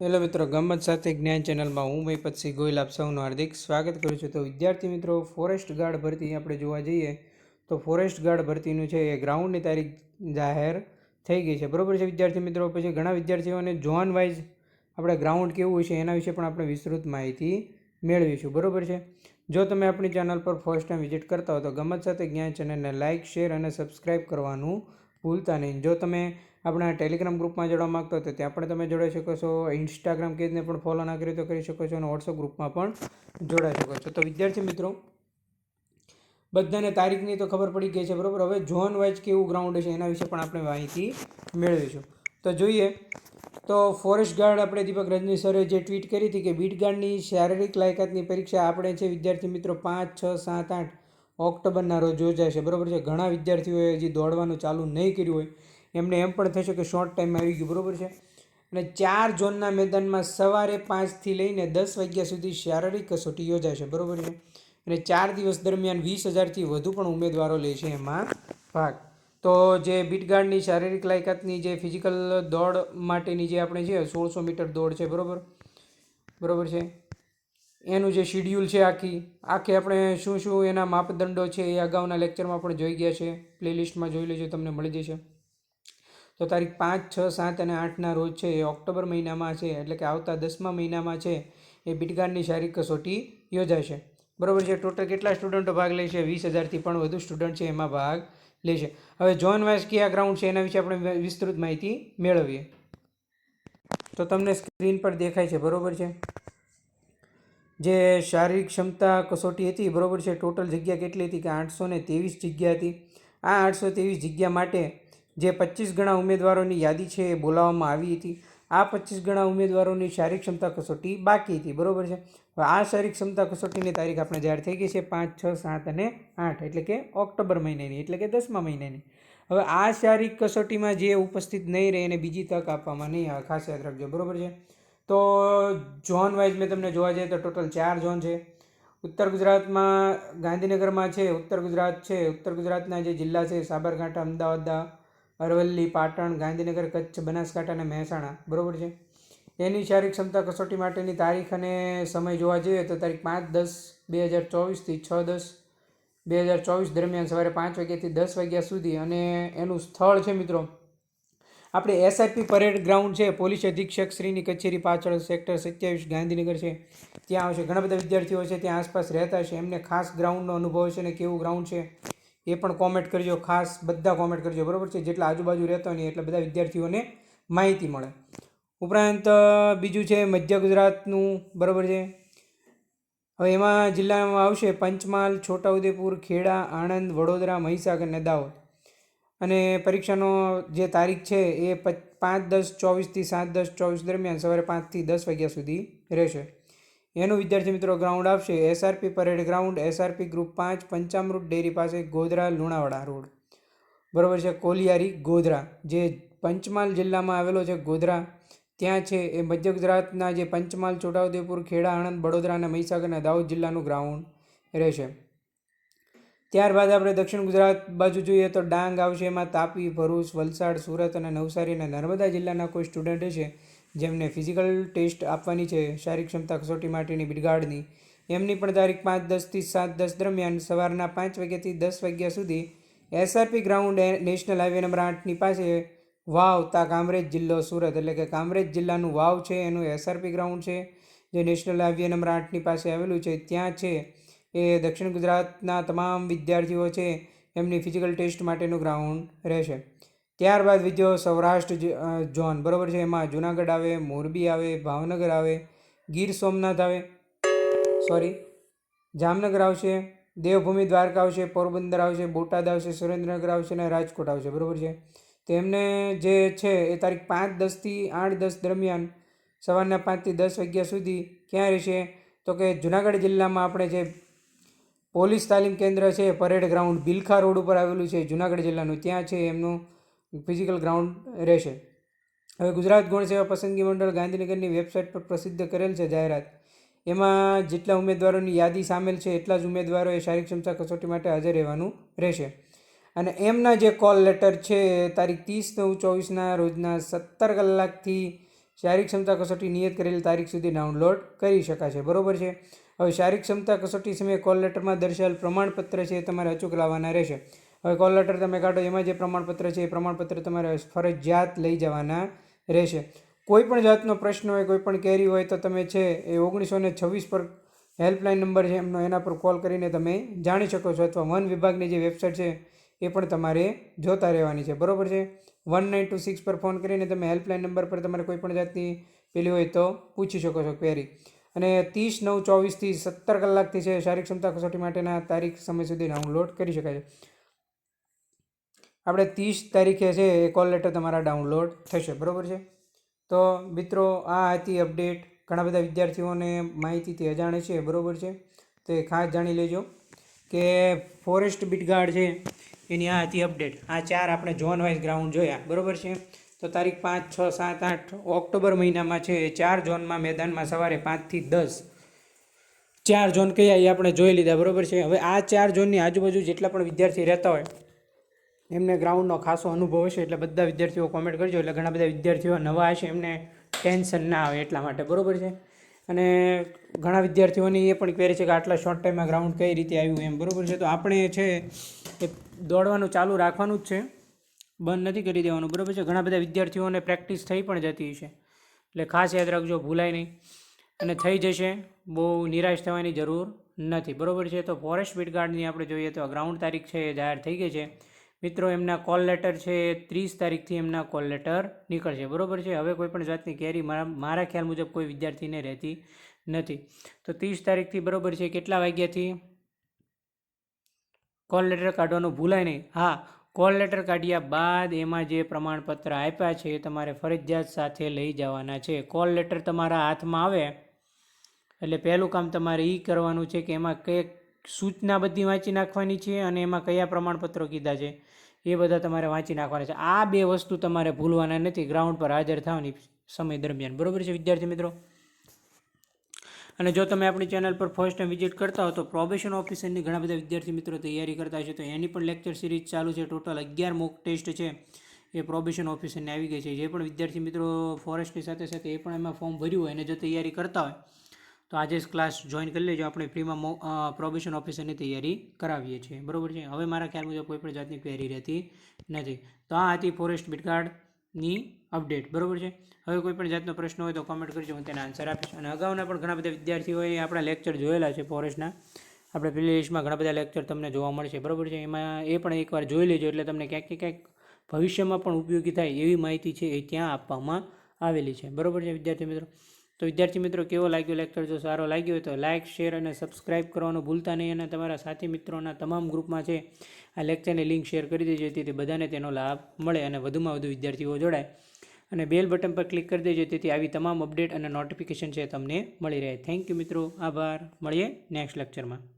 Hello મિત્રો ગમત સાથે જ્ઞાન ચેનલમાં હું મહીપતસિંહ ગોયલ આપ સૌનું હાર્દિક સ્વાગત કરું છું. તો વિદ્યાર્થી મિત્રો, ફોરેસ્ટ ગાર્ડ ભરતી આપણે જોવા જઈએ, તો ફોરેસ્ટ ગાર્ડ ભરતીનું છે એ ગ્રાઉન્ડની તારીખ જાહેર થઈ ગઈ છે. બરાબર છે વિદ્યાર્થી મિત્રો? પછી ઘણા વિદ્યાર્થીઓને ઝોન વાઇઝ આપણે ગ્રાઉન્ડ કેવું છે એના વિશે પણ આપણે વિસ્તૃત માહિતી મેળવીશું. બરોબર છે? જો તમે આપણી ચેનલ પર ફર્સ્ટ ટાઈમ વિઝિટ કરતા હો તો ગમત સાથે જ્ઞાન ચેનલને લાઇક, શેર અને સબસ્ક્રાઇબ કરવાનું ભૂલતા નહીં. જો તમે આપણા ટેલિગ્રામ ગ્રુપમાં જોડવા માગતો હતો ત્યાં પણ તમે જોડાઈ શકો છો. ઇન્સ્ટાગ્રામ પેજને પણ ફોલો ના કરી તો કરી શકો છો અને વોટ્સઅપ ગ્રુપમાં પણ જોડાઈ શકો છો. તો વિદ્યાર્થી મિત્રો, બધાને તારીખની તો ખબર પડી ગઈ છે, બરાબર? હવે ઝોન વાઇઝ કેવું ગ્રાઉન્ડ છે એના વિશે પણ આપણે માહિતી મેળવીશું. તો જોઈએ, તો ફોરેસ્ટ ગાર્ડ આપણે દીપક રજની સરે જે ટ્વીટ કરી હતી કે બીટ ગાર્ડની શારીરિક લાયકાતની પરીક્ષા આપણે છે, વિદ્યાર્થી મિત્રો, પાંચ, છ, સાત, આઠ ઓક્ટોબરના રોજ યોજાશે. બરાબર છે? ઘણા વિદ્યાર્થીઓએ હજી દોડવાનું ચાલુ નહીં કર્યું હોય. એમને એમ પણ થશે કે શોર્ટ ટાઈમમાં આવી ગયું, બરાબર છે? અને ચાર ઝોનના મેદાનમાં સવારે પાંચથી લઈને દસ વાગ્યા સુધી શારીરિક કસોટી યોજાશે, બરાબર છે? અને ચાર દિવસ દરમિયાન વીસ હજારથી વધુ પણ ઉમેદવારો લે છે એમાં ભાગ. તો જે બીટગાર્ડની શારીરિક લાયકાતની જે ફિઝિકલ દોડ માટેની જે આપણે છે, સોળસો મીટર દોડ છે, બરાબર? બરાબર છે? એનું જે શિડ્યુલ છે આખી આખી આપણે શું શું એના માપદંડો છે એ અગાઉના લેક્ચરમાં પણ જોઈ ગયા છે. પ્લેલિસ્ટમાં જોઈ લેજો, તમને મળી જશે. તો તારીખ પાંચ, છ, સાત અને આઠના રોજ છે એ ઓક્ટોબર મહિનામાં છે, એટલે કે આવતા દસમા મહિનામાં છે એ બીટગાર્ડની શારીરિક કસોટી યોજાશે. બરાબર છે, ટોટલ કેટલા સ્ટુડન્ટો ભાગ લેશે વીસ હજારથી પણ વધુ સ્ટુડન્ટ છે એમાં ભાગ લેશે હવે જોન વાઇસ કયા ગ્રાઉન્ડ છે એના વિશે આપણે વિસ્તૃત માહિતી મેળવીએ. તો તમને સ્ક્રીન પર દેખાય છે, બરાબર છે? જે શારીરિક ક્ષમતા કસોટી હતી, બરાબર છે, ટોટલ જગ્યા કેટલી હતી? કે આઠસો ને ત્રેવીસ જગ્યા હતી. આ આઠસો ત્રેવીસ જગ્યા માટે જે પચીસ ગણા ઉમેદવારોની યાદી છે એ બોલાવવામાં આવી હતી. આ પચીસ ગણા ઉમેદવારોની શારીરિક ક્ષમતા કસોટી બાકી હતી. બરાબર છે? હવે આ શારીરિક ક્ષમતા કસોટીની તારીખ આપણે જાહેર થઈ ગઈ છે પાંચ, છ, સાત અને આઠ, એટલે કે ઓક્ટોબર મહિનાની, એટલે કે દસમા મહિનાની. હવે આ શારીરિક કસોટીમાં જે ઉપસ્થિત નહીં રહે એને બીજી તક આપવામાં નહીં આવે. ખાસ યાદ રાખજો. બરાબર છે? તો ઝોન વાઇઝ મેં તમને જોવા જઈએ તો ટોટલ ચાર ઝોન છે. ઉત્તર ગુજરાતમાં ગાંધીનગરમાં છે, ઉત્તર ગુજરાત છે, ઉત્તર ગુજરાતના જે જિલ્લા છે, સાબરકાંઠા, અમદાવાદ અરવલ્લી, પાટણ, ગાંધીનગર, કચ્છ, બનાસકાંઠા અને મહેસાણા. બરાબર છે? એની શારીરિક ક્ષમતા કસોટી માટેની તારીખ અને સમય જોવા જઈએ તો તારીખ પાંચ દસ બે હજાર ચોવીસથી છ દસ બે હજાર ચોવીસ દરમિયાન સવારે પાંચ વાગ્યાથી દસ વાગ્યા સુધી અને એનું સ્થળ છે મિત્રો, આપણે એસઆઈપી પરેડ ગ્રાઉન્ડ છે. પોલીસ અધિક્ષક શ્રીની કચેરી પાછળ સેક્ટર સત્યાવીસ ગાંધીનગર છે. ત્યાં આવશે. ઘણા બધા વિદ્યાર્થીઓ છે, ત્યાં આસપાસ રહેતા છે એમને ખાસ ગ્રાઉન્ડનો અનુભવ છે ને કેવું ગ્રાઉન્ડ છે. એ પણ કોમેન્ટ કરજો, ખાસ બધા કોમેન્ટ કરજો, બરાબર છે? જેટલા આજુબાજુ રહેતા હોય ને એટલા બધા વિદ્યાર્થીઓને માહિતી મળે. ઉપરાંત બીજું છે મધ્ય ગુજરાતનું, બરાબર છે? હવે એમાં જિલ્લામાં આવશે પંચમહાલ, છોટાઉદેપુર, ખેડા, આણંદ, વડોદરા, મહીસાગર અને દાહોદ. અને પરીક્ષાનો જે તારીખ છે એ પાંચ દસ ચોવીસથી સાત દસ ચોવીસ દરમિયાન સવારે પાંચથી દસ વાગ્યા સુધી રહેશે. એનું વિદ્યાર્થી મિત્રો ગ્રાઉન્ડ આપશે. SRP parade ground SRP group પાંચ, પંચામૃત ડેરી પાસે ગોધરા લુણાવાડા રોડ. બરાબર છે, કોલિયારી ગોધરા. જે પંચમહાલ જિલ્લામાં આવેલો છે ગોધરા, ત્યાં છે એ મધ્ય ગુજરાતના જે પંચમહાલ, છોટાઉદેપુર, ખેડા, આણંદ વડોદરા અને મહીસાગર અને દાહોદ જિલ્લાનું ગ્રાઉન્ડ રહેશે. ત્યારબાદ આપણે દક્ષિણ ગુજરાત બાજુ જોઈએ તો ડાંગ આવશે. એમાં તાપી, ભરૂચ, વલસાડ, સુરત અને નવસારી અને નર્મદા જિલ્લાના કોઈ સ્ટુડન્ટ છે જેમને ફિઝિકલ ટેસ્ટ આપવાની છે, શારીરિક ક્ષમતા કસોટી માટેની બિડગાર્ડની એમની પણ તારીખ પાંચ દસથી સાત દસ દરમિયાન સવારના પાંચ વાગ્યાથી દસ વાગ્યા સુધી SRP ground national highway number આઠની પાસે વાવ તા કામરેજ જિલ્લો સુરત. એટલે કે કામરેજ જિલ્લાનું વાવ છે, એનું એસઆરપી ગ્રાઉન્ડ છે, જે નેશનલ હાઈવે નંબર આઠની પાસે આવેલું છે. ત્યાં છે એ દક્ષિણ ગુજરાતના તમામ વિદ્યાર્થીઓ છે, એમની ફિઝિકલ ટેસ્ટ માટેનું ગ્રાઉન્ડ રહેશે. ત્યારબાદ બીજો સૌરાષ્ટ્ર ઝોન. બરાબર છે? એમાં જુનાગઢ આવે, મોરબી આવે, ભાવનગર આવે, ગીર સોમનાથ આવે. સોરી જામનગર આવશે, દેવભૂમિ દ્વારકા આવશે, પોરબંદર આવશે, બોટાદ આવશે, સુરેન્દ્રનગર આવશે અને રાજકોટ આવશે. બરાબર છે? તેમને જે છે, એ તારીખ પાંચ દસથી આઠ દસ દરમિયાન સવારના પાંચથી દસ વાગ્યા સુધી ક્યાં રહેશે? તો કે જુનાગઢ જિલ્લામાં આપણે જે પોલીસ તાલીમ કેન્દ્ર છે, પરેડ ગ્રાઉન્ડ બિલખા રોડ ઉપર આવેલું છે, જુનાગઢ જિલ્લાનું. ત્યાં છે એમનું ફિઝિકલ ગ્રાઉન્ડ રહેશે. હવે ગુજરાત ગૌણ સેવા પસંદગી મંડળ ગાંધીનગરની વેબસાઇટ પર પ્રસિદ્ધ કરેલ છે જાહેરાત. એમાં જેટલા ઉમેદવારોની યાદી સામેલ છે, એટલા જ ઉમેદવારોએ શારીરિક ક્ષમતા કસોટી માટે હાજર રહેવાનું રહેશે. અને એમના જે કોલ લેટર છે, તારીખ ત્રીસ નવ ચોવીસના રોજના સત્તર કલાકથી શારીરિક ક્ષમતા કસોટી નિયત કરેલી તારીખ સુધી ડાઉનલોડ કરી શકાશે. બરોબર છે? હવે શારીરિક ક્ષમતા કસોટી સમયે કોલ લેટરમાં દર્શાવેલ પ્રમાણપત્ર છે એ તમારે અચૂક લાવવાના રહેશે. હવે કોલ લેટર તમે કાઢો, એમાં જે પ્રમાણપત્ર છે, એ પ્રમાણપત્ર તમારે ફરજિયાત લઈ જવાના રહેશે. કોઈ પણ જાતનો પ્રશ્ન હોય, કોઈ પણ કેરી હોય, તો તમે છે એ ઓગણીસો ને છવ્વીસ પર હેલ્પલાઇન નંબર છે, એમનો એના પર કોલ કરીને તમે જાણી શકો છો અથવા વન વિભાગની જે વેબસાઇટ છે, એ પણ તમારે જોતા રહેવાની છે. બરાબર છે? વન નાઇન ટુ સિક્સ પર ફોન કરીને તમે હેલ્પલાઇન નંબર પર તમારે કોઈ પણ જાતની પેલી હોય તો પૂછી શકો છો ક્વેરી અને ત્રીસ નવ ચોવીસથી સત્તર કલાકથી છે, શારીરિક ક્ષમતા કસોટી માટેના તારીખ સમય સુધી ડાઉનલોડ કરી શકાય છે. આપણે ત્રીસ તારીખે છે એ કોલ લેટર તમારા ડાઉનલોડ થશે, બરાબર છે? તો મિત્રો, આ હતી અપડેટ ઘણા બધા વિદ્યાર્થીઓને માહિતીથી અજાણે છે, બરાબર છે? તો એ ખાસ જાણી લેજો કે ફોરેસ્ટ બીટગાર્ડ છે, એની આ હતી અપડેટ આ ચાર આપણે ઝોન વાઇઝ ગ્રાઉન્ડ જોયા, બરાબર છે? તો તારીખ પાંચ, છ, સાત, આઠ ઓક્ટોબર મહિનામાં છે, એ ચાર ઝોનમાં મેદાનમાં સવારે પાંચથી દસ. ચાર ઝોન કયા એ આપણે જોઈ લીધા, બરાબર છે? હવે આ ચાર ઝોનની આજુબાજુ જેટલા પણ વિદ્યાર્થી રહેતા હોય એમને ગ્રાઉન્ડનો ખાસો અનુભવ હશે એટલે બધા વિદ્યાર્થીઓ કોમેન્ટ કરજો. એટલે ઘણા બધા વિદ્યાર્થીઓ નવા હશે, એમને ટેન્શન ના આવે એટલા માટે. બરાબર છે? અને ઘણા વિદ્યાર્થીઓની એ પણ ક્વેરી છે કે આટલા શોર્ટ ટાઈમમાં ગ્રાઉન્ડ કઈ રીતે આવ્યું એમ. બરાબર છે? તો આપણે છે એ દોડવાનું ચાલુ રાખવાનું જ છે. બંધ નથી કરી દેવાનું. બરાબર છે? ઘણા બધા વિદ્યાર્થીઓને પ્રેક્ટિસ થઈ પણ જતી હશે. એટલે ખાસ યાદ રાખજો, ભૂલાય નહીં. અને થઈ જશે, બહુ નિરાશ થવાની જરૂર નથી. બરાબર છે? તો ફોરેસ્ટ બીટગાર્ડની આપણે જોઈએ તો ગ્રાઉન્ડ તારીખ છે એ જાહેર થઈ ગઈ છે. મિત્રો, એમના કોલ લેટર છે, ત્રીસ તારીખથી એમના કોલ લેટર નીકળશે. બરાબર છે? હવે કોઈ પણ જાતની કેરી મારા મારા ખ્યાલ મુજબ કોઈ વિદ્યાર્થીને રહેતી નથી. તો ત્રીસ તારીખથી બરાબર છે, કેટલા વાગ્યાથી? કોલ લેટર કાઢવાનું ભૂલાય નહીં. હા કોલ લેટર કાઢ્યા બાદ એમાં જે પ્રમાણપત્ર આપ્યા છે એ તમારે ફરજિયાત સાથે લઈ જવાના છે. કોલ લેટર તમારા હાથમાં આવે એટલે પહેલું કામ તમારે એ કરવાનું છે કે એમાં કઈ સૂચના બધી વાંચી નાખવાની છે અને એમાં કયા પ્રમાણપત્રો કીધા છે એ બધા તમારે વાંચી નાખવાના છે. આ બે વસ્તુ તમારે ભૂલવાના નથી ગ્રાઉન્ડ પર હાજર થવાની સમય દરમિયાન. બરાબર છે વિદ્યાર્થી મિત્રો? અને જો તમે આપણી ચેનલ પર ફર્સ્ટ ટાઈમ વિઝિટ કરતા હો તો પ્રોબેશન ઓફિસરની ઘણા બધા વિદ્યાર્થી મિત્રો તૈયારી કરતા છે તો એની પણ લેક્ચર સિરીઝ ચાલુ છે. ટોટલ અગિયાર મોક ટેસ્ટ છે. એ પ્રોબેશન ઓફિસરની આવી ગઈ છે. જે પણ વિદ્યાર્થી મિત્રો ફોરેસ્ટની સાથે સાથે એ પણ એમાં ફોર્મ ભર્યું હોય અને જો તૈયારી કરતા હોય તો આજે જ ક્લાસ જોઈન કરી લેજો. આપણે ફ્રીમાં પ્રોબેશન ઓફિસરની તૈયારી કરાવીએ છીએ. બરાબર છે? હવે મારા ખ્યાલ મુજબ કોઈ પણ જાતની ક્વેરી રહેતી નથી. તો આ હતી ફોરેસ્ટ બીટગાર્ડની અપડેટ બરાબર છે? હવે કોઈ પણ જાતનો પ્રશ્ન હોય તો કોમેન્ટ કરજો. હું તેના આન્સર આપીશ. અને અગાઉના પણ ઘણા બધા વિદ્યાર્થીઓએ આપણા લેક્ચર જોયેલા છે ફોરેસ્ટના આપણે પ્લેલિસ્ટમાં ઘણા બધા લેક્ચર તમને જોવા મળશે. બરાબર છે? એમાં એ પણ એકવાર જોઈ લેજો એટલે તમને ક્યાંક ક્યાંક ભવિષ્યમાં પણ ઉપયોગી થાય એવી માહિતી છે એ ત્યાં આપવામાં આવેલી છે. બરાબર છે વિદ્યાર્થી મિત્રો? તો વિદ્યાર્થી મિત્રો, કેવો લાગ્યો લેક્ચર જો સારો લાગ્યો હોય તો લાઇક શેર અને સબસ્ક્રાઇબ કરવાનું ભૂલતા નહીં અને તમારા સાથી મિત્રોના તમામ ગ્રુપમાં છે, આ લેક્ચરની લિંક શેર કરી દેજો. જેથી બધાને તેનો લાભ મળે અને વધુમાં વધુ વિદ્યાર્થીઓ જોડાય. અને બેલ બટન પર ક્લિક કરી દેજો તેથી આવી તમામ અપડેટ અને નોટિફિકેશન છે તમને મળી રહે. થેન્ક યુ મિત્રો. આભાર. મળીએ નેક્સ્ટ લેક્ચરમાં